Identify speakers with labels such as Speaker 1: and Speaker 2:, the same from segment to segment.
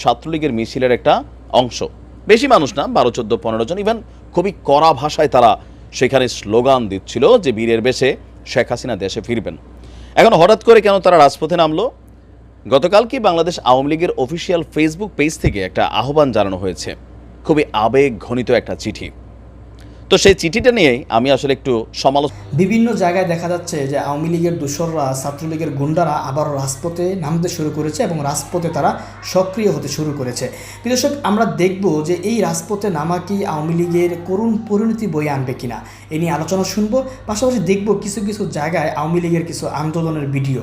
Speaker 1: ছাত্রলীগের মিছিলের একটা অংশ। বেশি মানুষ না, বারো, চোদ্দ, পনেরো জন। ইভেন খুবই কড়া ভাষায় তারা সেখানে স্লোগান দিচ্ছিল যে বীরের বেশে শেখ হাসিনা দেশে ফিরবেন। এখন হঠাৎ করে কেন তারা রাজপথে নামলো? গতকাল কি বাংলাদেশ আওয়ামী লীগের অফিসিয়াল ফেসবুক পেজ থেকে একটা আহ্বান জানানো হয়েছে? খুবই আবেগ ঘনিত একটা চিঠি। তো সেই চিঠিটা নিয়েই আমি আসলে একটু সমালোচনা
Speaker 2: বিভিন্ন জায়গায় দেখা যাচ্ছে যে আওয়ামী লীগের দোসররা, ছাত্রলীগের গুন্ডারা আবার রাজপথে নামতে শুরু করেছে এবং রাজপথে তারা সক্রিয় হতে শুরু করেছে। প্রিয় দর্শক, আমরা দেখব যে এই রাজপথে নামা কি আওয়ামী লীগের করুণ পরিণতি বয়ে আনবে কিনা। এ নিয়ে আলোচনা শুনব, পাশাপাশি দেখব কিছু কিছু জায়গায় আওয়ামী লীগের কিছু আন্দোলনের ভিডিও।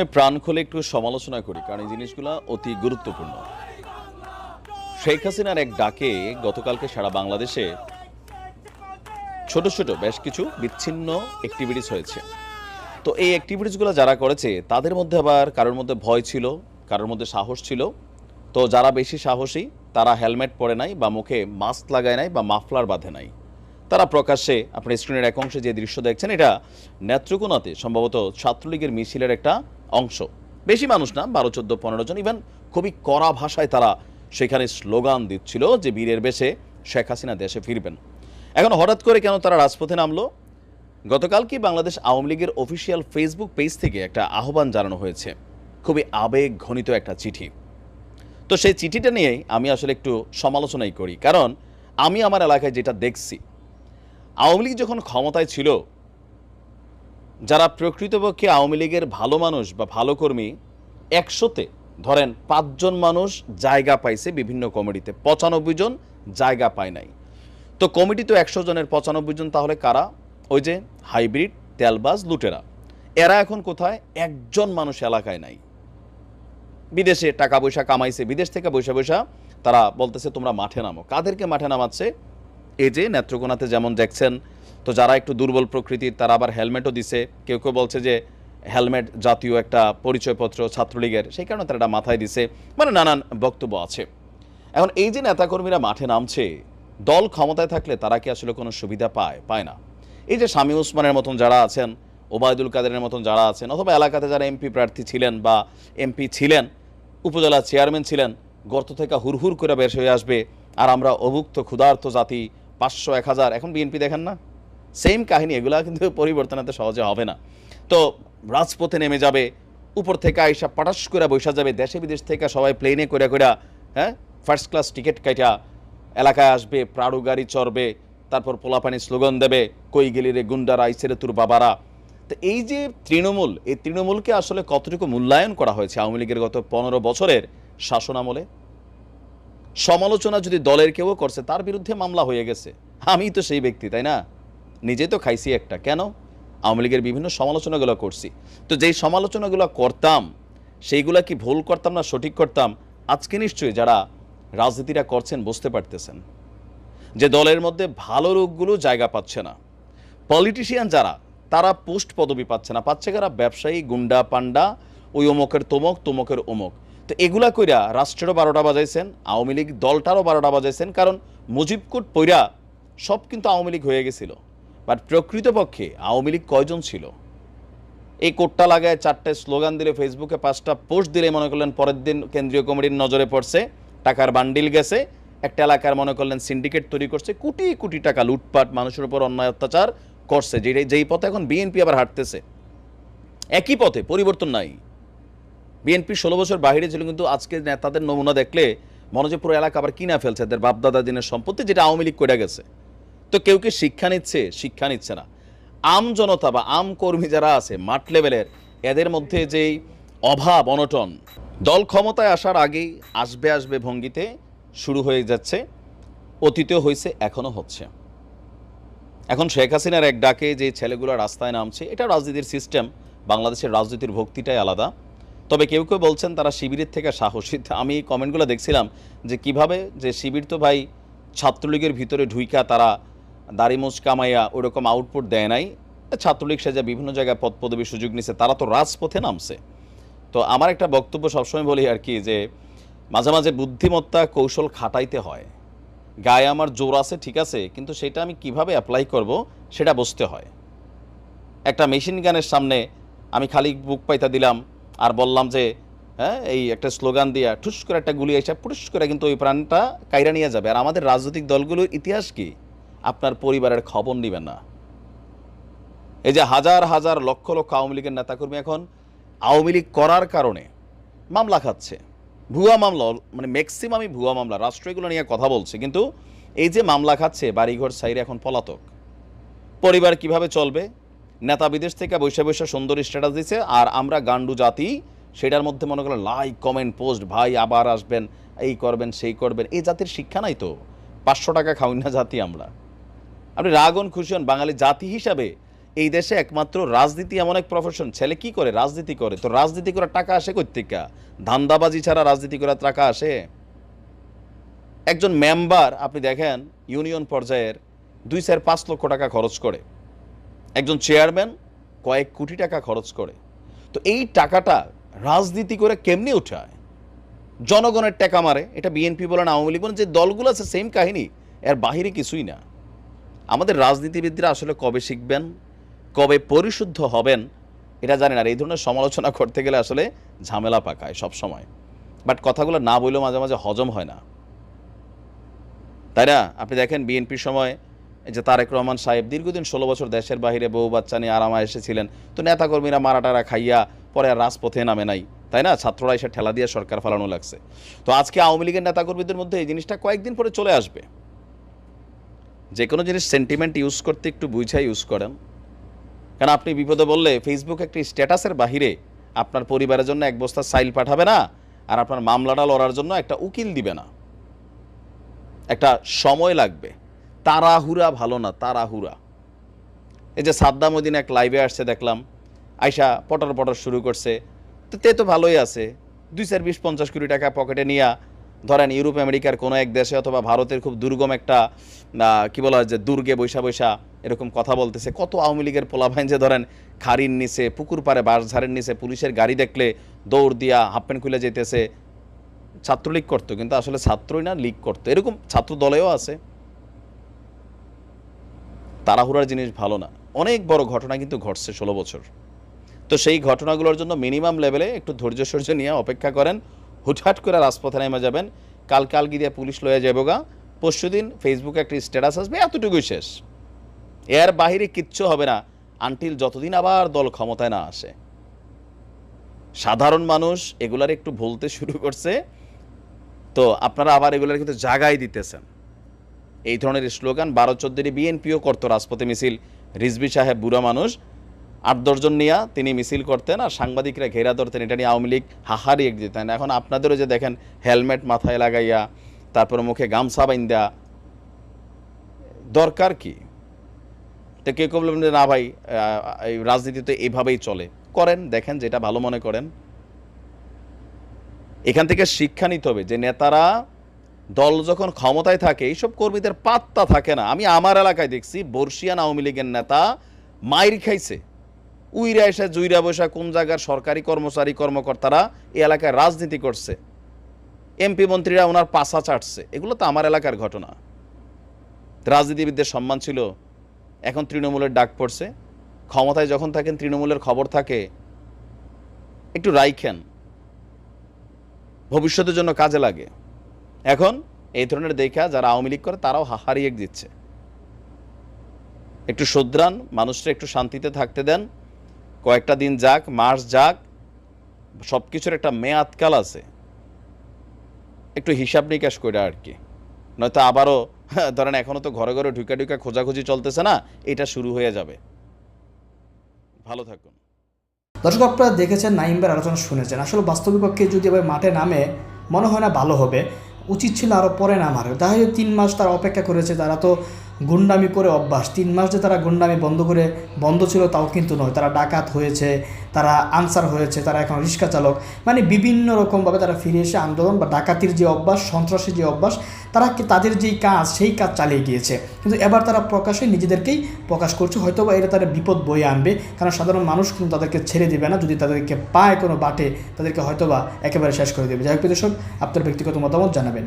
Speaker 1: প্রথমে প্রাণ খুলে একটু সমালোচনা করি, কারণ এই জিনিসগুলো অতি গুরুত্বপূর্ণ। শেখ হাসিনার এক ডাকে গতকালকে সারা বাংলাদেশে ছোট ছোট বেশ কিছু বিচ্ছিন্ন অ্যাক্টিভিটিস হয়েছে। তো এই অ্যাক্টিভিটিসগুলো যারা করেছে, তাদের মধ্যে আবার কারোর মধ্যে ভয় ছিল, কারোর মধ্যে সাহস ছিল। তো যারা বেশি সাহসী, তারা হেলমেট পরে নাই বা মুখে মাস্ক লাগায় নাই বা মাফলার বাঁধে নাই। তারা প্রকাশ্যে আপনার স্ক্রিনের এক অংশে যে দৃশ্য দেখছেন, এটা নেত্রকোনাতে সম্ভবত ছাত্রলীগের মিছিলের একটা অংশ। বেশি মানুষ না, বারো, চোদ্দ, পনেরো জন। ইভেন খুবই কড়া ভাষায় তারা সেখানে স্লোগান দিচ্ছিল যে বীরের বেশে শেখ হাসিনা দেশে ফিরবেন। এখন হঠাৎ করে কেন তারা রাজপথে নামলো? গতকাল কি বাংলাদেশ আওয়ামী লীগের অফিসিয়াল ফেসবুক পেজ থেকে একটা আহ্বান জানানো হয়েছে? খুবই আবেগ ঘনিত একটা চিঠি। তো সেই চিঠিটা নিয়েই আমি আসলে একটু সমালোচনাই করি। কারণ আমি আমার এলাকায় যেটা দেখছি আওয়ামী লীগ যখন ক্ষমতায় ছিল, যারা প্রকৃতপক্ষে আওয়ামী লীগের ভালো মানুষ বা ভালো কর্মী, একশোতে ধরেন পাঁচজন মানুষ জায়গা পাইছে বিভিন্ন কমিটিতে, পঁচানব্বই জন জায়গা পায় নাই। তো কমিটি তো একশো জনের, পঁচানব্বই জন তাহলে কারা? ওই যে হাইব্রিড, তেলবাজ, লুটেরা। এরা এখন কোথায়? একজন মানুষ এলাকায় নাই। বিদেশে টাকা পয়সা কামাইছে, বিদেশ থেকে বৈশা বৈশা তারা বলতেছে তোমরা মাঠে নামো। কাদেরকে মাঠে নামাচ্ছে? যে নেত্রকোনাতে যেমন দেখছেন, তো যারা একটু দুর্বল প্রকৃতির, তারা আবার হেলমেটও দিছে। কেউ কেউ বলছে যে হেলমেট জাতীয় একটা পরিচয়পত্র ছাত্রলীগের, সেই কারণে তারা এটা মাথায় দিছে। মানে নানান বক্তব্য আছে। এখন এই যে নেতাকর্মীরা মাঠে নামছে, দল ক্ষমতায় থাকলে তারা কি আসলে কোনো সুবিধা পায়? পায় না। এই যে স্বামী উসমানের মতন যারা আছেন, ওবায়দুল কাদেরের মতন যারা আছেন, অথবা এলাকাতে যারা এমপি প্রার্থী ছিলেন বা এমপি ছিলেন, উপজেলা চেয়ারম্যান ছিলেন, গর্ত থেকে হুরহুর করে বের হয়ে আসবে, আর আমরা অভুক্ত, ক্ষুধার্ত জাতি পাঁচশো, এক হাজার। এখন বিএনপি দেখেন না। সেম কাহিনী, এগুলা কিন্তু পরিবর্তন এত সহজে হবে না। তো রাজপথে নেমে যাবে, উপর থেকে আইসা পটাশ করে বৈশা যাবে, দেশে বিদেশ থেকে সবাই প্লেনে করে করে হ্যাঁ ফার্স্ট ক্লাস টিকিট কাটা এলাকায় আসবে, প্রাড়ু গাড়ি চড়বে, তারপর পোলাপানি স্লোগান দেবে, কই গেলি রে গুন্ডারা আইসেরে তোর বাবারা। তো এই যে তৃণমূল, এই তৃণমূলকে আসলে কতটুকু মূল্যায়ন করা হয়েছে আওয়ামী লীগের গত পনেরো বছরের শাসন আমলে? সমালোচনা যদি দলের কেউ করছে, তার বিরুদ্ধে মামলা হয়ে গেছে। আমি তো সেই ব্যক্তি, তাই না? নিজে তো খাইছি একটা। কেন? আওয়ামী লীগের বিভিন্ন সমালোচনাগুলো করছি। তো যেই সমালোচনাগুলো করতাম, সেইগুলা কি ভুল করতাম না সঠিক করতাম? আজকে নিশ্চয়ই যারা রাজনীতিটা করছেন বুঝতে পারতেছেন যে দলের মধ্যে ভালো রোগগুলো জায়গা পাচ্ছে না। পলিটিশিয়ান যারা, তারা পোস্ট পদবি পাচ্ছে না। পাচ্ছে কারা? ব্যবসায়ী, গুন্ডা পান্ডা ওই অমকের তমক, তমকের অমক। তো এগুলা কইরা রাষ্ট্রেরও বারোটা বাজাইছেন, আওয়ামী লীগ দলটারও বারোটা বাজাইছেন, কারণ মুজিবকুট পইরা সব কিন্তু আওয়ামী লীগ হয়ে গেছিল। বাট প্রকৃতপক্ষে আওয়ামী লীগ কয়জন ছিল? এই কোটটা লাগায় চারটে স্লোগান দিলে ফেসবুকে পাঁচটা পোস্ট দিলে মনে করলেন পরের দিন কেন্দ্রীয় কমিটির নজরে পড়ছে, টাকার বান্ডিল গেছে, একটা এলাকার মনে করলেন সিন্ডিকেট তৈরি করছে, কোটি কোটি টাকা লুটপাট, মানুষের উপর অন্যায় অত্যাচার করছে যেই পথে এখন বিএনপি আবার হাঁটতেছে। একই পথে পরিবর্তন নাই। বিএনপি ষোলো বছর বাইরে ছিল কিন্তু আজকে নেতাদের নমুনা দেখলে মনে হচ্ছে পুরো এলাকা আবার কিনা ফেলছে এদের বাপদাদা দিনের সম্পত্তি যেটা আওয়ামী লীগ করে গেছে। তো কেউ কি শিক্ষা নিচ্ছে? শিক্ষা নিচ্ছে না। আম জনতা বা আম কর্মী যারা আছে, মাঠ লেভেলের, এদের মধ্যে যেই অভাব, অনটন, দল ক্ষমতায় আসার আগেই আসবে আসবে ভঙ্গিতে শুরু হয়ে যাচ্ছে, অতীতেও হয়েছে, এখনও হচ্ছে। এখন শেখ হাসিনার এক ডাকে যে ছেলেগুলো রাস্তায় নামছে, এটা রাজনীতির সিস্টেম বাংলাদেশের রাজনীতির ভক্তিটাই আলাদা। তবে কেউ কেউ বলছেন তারা শিবিরের থেকে সাহসী। আমি এই কমেন্টগুলো দেখছিলাম যে কীভাবে যে শিবির তো ভাই ছাত্রলীগের ভিতরে ঢুইকা তারা দাড়িমোজ কামাইয়া ওরকম আউটপুট দেয় নাই। ছাত্রলীগ সেজে বিভিন্ন জায়গায় পদ পদবী সুযোগ নিছে, তারা তো রাজপথে নামছে। তো আমার একটা বক্তব্য সবসময় বলি আর কি যে মাঝে মাঝে বুদ্ধিমত্তা কৌশল খাটাইতে হয়। গায়ে আমার জোর আছে, ঠিক আছে, কিন্তু সেটা আমি কীভাবে অ্যাপ্লাই করব সেটা বুঝতে হয়। একটা মেশিন গানের সামনে আমি খালি বুক পাইতা দিলাম আর বললাম যে হ্যাঁ এই একটা স্লোগান দিয়া ঠুস করে একটা গুলি এসে পুটুস করে কিন্তু ওই প্রাণটা কাইরা নিয়ে যাবে। আর আমাদের রাজনৈতিক দলগুলোর ইতিহাস কি? আপনার পরিবারের খবর নেবেন না। এই যে হাজার হাজার লক্ষ লক্ষ আওয়ামী লীগের নেতাকর্মী এখন আওয়ামী লীগ করার কারণে মামলা খাচ্ছে। ভুয়া মামলা মানে ম্যাক্সিমামই ভুয়া মামলা। রাষ্ট্র এগুলো নিয়ে কথা বলছে। কিন্তু এই যে মামলা খাচ্ছে, বাড়িঘর সাইরে এখন পলাতক। পরিবার কীভাবে চলবে? নেতা বিদেশ থেকে বৈশা বৈশা সুন্দর স্ট্যাটাস দিছে, আর আমরা গান্ডু জাতি, সেটার মধ্যে মনে করেন লাইক কমেন্ট পোস্ট ভাই আবার আসবেন, এই করবেন, সেই করবেন, এই জাতির শিক্ষা নাই তো। পাঁচশো টাকা খাওয়াই না জাতি আমরা। আপনি রাগন খুশি হন, বাঙালি জাতি হিসাবে, এই দেশে একমাত্র রাজনীতি এমন এক প্রফেশন ছেলে কি করে রাজনীতি করে? তো রাজনীতি করার টাকা আসে কোথেকা ধান্দাবাজি ছাড়া রাজনীতি করার টাকা আসে? একজন মেম্বার আপনি দেখেন ইউনিয়ন পর্যায়ের দুই চার পাঁচ লক্ষ টাকা খরচ করে। একজন চেয়ারম্যান কয়েক কোটি টাকা খরচ করে। তো এই টাকাটা রাজনীতি করে কেমনি উঠায়? জনগণের টাকা মারে, এটা বিএনপি বলেন, আওয়ামী লীগ বলেন, যে দলগুলো আছে সেম কাহিনী, এর বাহিরে কিছুই না। আমাদের রাজনীতিবিদরা আসলে কবে শিখবেন, কবে পরিশুদ্ধ হবেন এটা জানেন আর এই ধরনের সমালোচনা করতে গেলে আসলে ঝামেলা পাকায় সব সময় বাট কথাগুলো না বললেও মাঝে মাঝে হজম হয় না। তাই না? আপনি দেখেন বিএনপির সময় যে তারেক রহমান সাহেব দীর্ঘদিন ষোলো বছর দেশের বাইরে বউ বাচ্চা নিয়ে আরামা এসেছিলেন, তো নেতাকর্মীরা মারাটারা খাইয়া পরে আর রাজপথে নামে নাই, তাই না? ছাত্ররা এসে ঠেলা দিয়ে সরকার ফালানো লাগছে। তো আজকে আওয়ামী লীগের নেতাকর্মীদের মধ্যে এই জিনিসটা কয়েকদিন পরে চলে আসবে। যে কোনো জিনিস সেন্টিমেন্ট ইউজ করতে একটু বুঝাই ইউজ করেন। কারণ আপনি বিপদে বললে ফেসবুক একটি স্ট্যাটাসের বাহিরে আপনার পরিবারের জন্য এক বস্তা সাইল পাঠাবে না, আর আপনার মামলাটা লড়ার জন্য একটা উকিল দিবে না। একটা সময় লাগবে। তাড়াহুড়া ভালো না তারাহুরা এই যে সাদ্দাম ওদিন এক লাইভে আসছে, দেখলাম। আয়সা পটর পটর শুরু করছে। তো তে তো ভালোই আছে। দুই চার বিশ পঞ্চাশ কোটি টাকা পকেটে নিয়ে, ধরেন ইউরোপ, আমেরিকার কোনো এক দেশে অথবা ভারতের খুব দুর্গম একটা কি বলা যে, দুর্গে বৈশা বৈশা এরকম কথা বলতেছে। কত আওয়ামী লীগের পোলাভাইন যে ধরেন খাড়ির নিচে, পুকুর পাড়ে বাঁশঝাড়ের নিচে পুলিশের গাড়ি দেখলে দৌড় দিয়া হাফ প্যান্ট খুলে যেতেছে ছাত্রলীগ করতো, কিন্তু আসলে ছাত্রই না, লীগ করতো। এরকম ছাত্র দলেও আছে। তাড়াহুড়ার জিনিস ভালো না। অনেক বড় ঘটনা কিন্তু ঘটছে ষোলো বছর। তো সেই ঘটনাগুলোর জন্য মিনিমাম লেভেলে একটু ধৈর্য সহ্য নিয়ে অপেক্ষা করেন। হুটহাট করে রাজপথে নেমে যাবেন। কাল কাল গিয়ে পুলিশ লয়ে যাব গা পরশু দিন ফেসবুকে একটা স্ট্যাটাস আসবে, এতটুকুই শেষ। এর বাহিরে কিচ্ছু হবে না আনটিল যতদিন আবার দল ক্ষমতায় না আসে। সাধারণ মানুষ এগুলার একটু ভুলতে শুরু করছে। তো আপনারা আবার এগুলার কিন্তু জাগাই দিতেছেন। এই ধরনের স্লোগান বারো চোদ্দটি বিএনপিও করতো রাজপথে মিছিল। রিজবি সাহেব বুড়া মানুষ। আট দশজন নিয়ে তিনি মিছিল করতেন আর সাংবাদিকরা ঘেরা ধরতেন, এটা নিয়ে আওয়ামী লীগ হাহারি এক দিতেন। এখন আপনাদেরও যে দেখেন, হেলমেট মাথায় লাগাইয়া, তারপর মুখে গামছা বাইন্দা, দরকার কি? তো কেউ কেউ বলবেন না ভাই এই রাজনীতি তো এইভাবেই চলে। করেন, দেখেন যেটা ভালো মনে করেন। এখান থেকে শিক্ষা নিতে হবে যে, নেতারা দল যখন ক্ষমতায় থাকে, এইসব কর্মীদের পাত্তা থাকে না। আমি আমার এলাকায় দেখছি, বর্ষিয়ান আওয়ামী লীগের নেতা মাইর খাইছে। উইরা এসে জুইরা বসা কোন জায়গার সরকারি কর্মচারী, কর্মকর্তারা এই এলাকায় রাজনীতি করছে। এমপি মন্ত্রীরা ওনার পাশা চাটছে। এগুলো তো আমার এলাকার ঘটনা। রাজনীতিবিদদের সম্মান ছিল, এখন তৃণমূলের ডাক পড়ছে। ক্ষমতায় যখন থাকেন, তৃণমূলের খবর থাকে, একটু রাইখেন। ভবিষ্যতের জন্য কাজে লাগে। এখন এই ধরনের দেখা যারা আওয়ামী লীগ করে, তারাও হাহারিয়ে দিচ্ছে। একটু শুধরান, মানুষরা একটু শান্তিতে থাকতে দেন। কয়েকটা দিন যাক মাস যাক সব কিছুর একটা মেয়াদকাল আছে। একটু হিসাব নিকাশ করে আর কি। নয়তো আবারও, ধরেন এখনও তো ঘরে ঘরে ঢুকা ঢুকা খোঁজাখুঁজি চলতেছে না, এটা শুরু হয়ে যাবে। ভালো থাকুন।
Speaker 2: দর্শক, আপনারা দেখেছেন নাইমবার আলোচনা শুনেছেন। আসলে বাস্তবিক পক্ষে যদি এবার মাঠে নামে, মনে হয় না ভালো হবে। উচিত ছিল আরও পরে নামার। তাই তিন মাস তারা অপেক্ষা করেছে তারা তো গুন্ডামি করে অভ্যাস। তিন মাস যে তারা গুন্ডামি বন্ধ করে, বন্ধ ছিল তাও কিন্তু নয়। তারা ডাকাত হয়েছে, তারা আনসার হয়েছে, তারা এখন রিক্সা চালক। মানে বিভিন্ন রকমভাবে তারা ফিরে এসে আন্দোলন বা ডাকাতির যে অভ্যাস, সন্ত্রাসের যে অভ্যাস, তারা তাদের যেই কাজ, সেই কাজ চালিয়ে গিয়েছে। কিন্তু এবার তারা প্রকাশে নিজেদেরকেই প্রকাশ করছে। হয়তো বা এটা তারা বিপদ বয়ে আনবে, কারণ সাধারণ মানুষ কিন্তু তাদেরকে ছেড়ে দেবে না। যদি তাদেরকে পায় কোনো বাটে, তাদেরকে হয়তো বা একেবারে শেষ করে দেবে। যাই হোক দর্শক, আপনার ব্যক্তিগত মতামত জানাবেন।